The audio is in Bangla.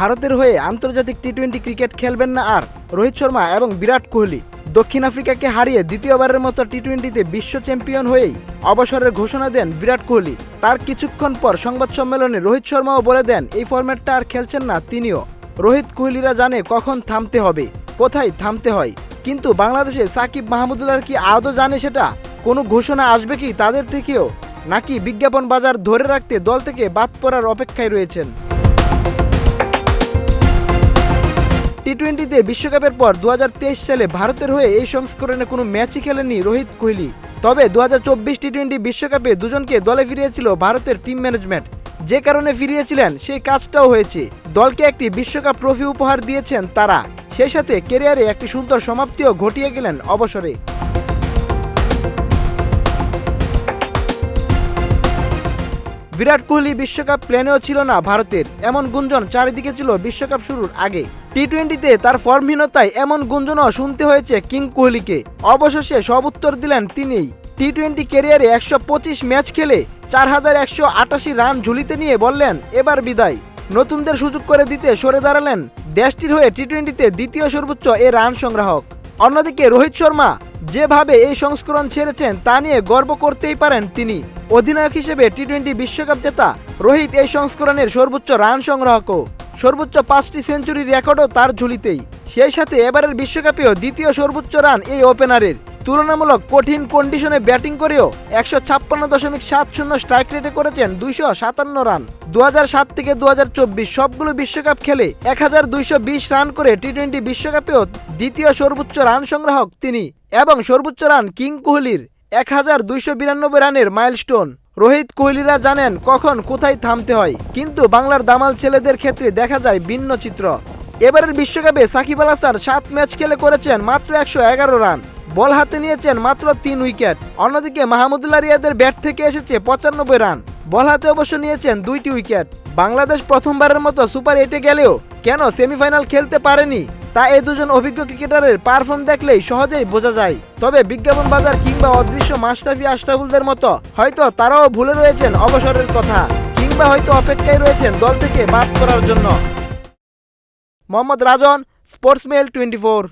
ভারতের হয়ে আন্তর্জাতিক টি টোয়েন্টি ক্রিকেট খেলবেন না আর। রোহিত শর্মা এবং বিরাট কোহলি দক্ষিণ আফ্রিকাকে হারিয়ে দ্বিতীয়বারের মতো টি টোয়েন্টিতে বিশ্ব চ্যাম্পিয়ন হয়েই অবসরের ঘোষণা দেন বিরাট কোহলি। তার কিছুক্ষণ পর সংবাদ সম্মেলনে রোহিত শর্মাও বলে দেন, এই ফরম্যাটটা আর খেলছেন না তিনিও। রোহিত কোহলিরা জানে কখন থামতে হবে, কোথায় থামতে হয়। কিন্তু বাংলাদেশের সাকিব মাহমুদুল্লাহ কি আদৌ জানে সেটা? কোনো ঘোষণা আসবে কি তাদের থেকেও? নাকি বিজ্ঞাপন বাজার ধরে রাখতে দল থেকে বাদ পড়ার অপেক্ষায় রয়েছেন? টি টোয়েন্টিতে বিশ্বকাপের পর দুহাজার তেইশ সালে ভারতের হয়ে এই সংস্করণে কোনো ম্যাচই খেলেনি রোহিত কোহলি। তবে দু টি টোয়েন্টি বিশ্বকাপে দুজনকে দলে ফিরিয়েছিল ভারতের টিম ম্যানেজমেন্ট যে কারণে ফিরিয়েছিলেন, সেই কাজটাও হয়েছে। দলকে একটি বিশ্বকাপ ট্রফি উপহার দিয়েছেন তারা। সেই সাথে কেরিয়ারে একটি সুন্দর সমাপ্তিও ঘটিয়ে গেলেন অবসরে। বিরাট কোহলি বিশ্বকাপ প্ল্যানেও ছিল না ভারতের। এমন গুঞ্জন চারিদিকে ছিল বিশ্বকাপ শুরুর আগে। টি টোয়েন্টিতে তার ফর্মহীনতায় এমন গুঞ্জনও শুনতে হয়েছে কিং কোহলিকে। অবশেষে সব উত্তর দিলেন তিনিই। টি টোয়েন্টি ক্যারিয়ারে একশো পঁচিশ ম্যাচ খেলে চার হাজার একশো আটাশি রান ঝুলিতে নিয়ে বললেন, এবার বিদায়। নতুনদের সুযোগ করে দিতে সরে দাঁড়ালেন দেশটির হয়ে টি টোয়েন্টিতে দ্বিতীয় সর্বোচ্চ এ রান সংগ্রাহক। অন্যদিকে রোহিত শর্মা যেভাবে এই সংস্করণ ছেড়েছেন তা নিয়ে গর্ব করতেই পারেন তিনি। অধিনায়ক হিসেবে টি টোয়েন্টি বিশ্বকাপ জেতা রোহিত এই সংস্করণের সর্বোচ্চ রান সংগ্রাহকও। সর্বোচ্চ পাঁচটি সেঞ্চুরি রেকর্ডও তার ঝুলিতেই। সেই সাথে এবারের বিশ্বকাপেও দ্বিতীয় সর্বোচ্চ রান এই ওপেনারের। তুলনামূলক কঠিন কন্ডিশনে ব্যাটিং করেও একশো ছাপ্পান্ন দশমিক সাত শূন্য স্ট্রাইক রেটে করেছেন দুইশো সাতান্ন রান। দু সাত থেকে দু হাজার চব্বিশ সবগুলো বিশ্বকাপ খেলে এক হাজার দুইশো বিশ রান করে টি টোয়েন্টি বিশ্বকাপেও দ্বিতীয় সর্বোচ্চ রান সংগ্রাহক তিনি এবং সর্বোচ্চ রান কিং কোহলির। এক হাজার দুইশো বিরানব্বই রানের মাইলস্টোন। রোহিত কোহলিরা জানেন কখন কোথায় থামতে হয়, কিন্তু বাংলার দামাল ছেলেদের ক্ষেত্রে দেখা যায় ভিন্ন চিত্র। এবারের বিশ্বকাপে সাকিব আল হাসান সাত ম্যাচ খেলে করেছেন মাত্র একশো এগারো রান, বল হাতে নিয়েছেন মাত্র তিন উইকেট। অন্যদিকে মাহমুদুল্লাহ রিয়াদের ব্যাট থেকে এসেছে পঁচানব্বই রান, বল হাতে অবশ্য নিয়েছেন দুইটি উইকেট। বাংলাদেশ প্রথমবারের মতো সুপার এইটে গেলেও কেন সেমিফাইনাল খেলতে পারেনি তা এই দুজন অভিজ্ঞ ক্রিকেটারের পারফর্ম দেখলেই সহজেই বোঝা যায়। তবে বিজ্ঞাপন বাজার কিংবা অদৃশ্য মাস্টাফি আশরাফুলদের মতো, হয়তো তারাও ভুলে রয়েছেন অবসরের কথা, কিংবা হয়তো অপেক্ষায় রয়েছেন দল থেকে বাদ করার জন্য। Mohammad Rajan sports mail twenty four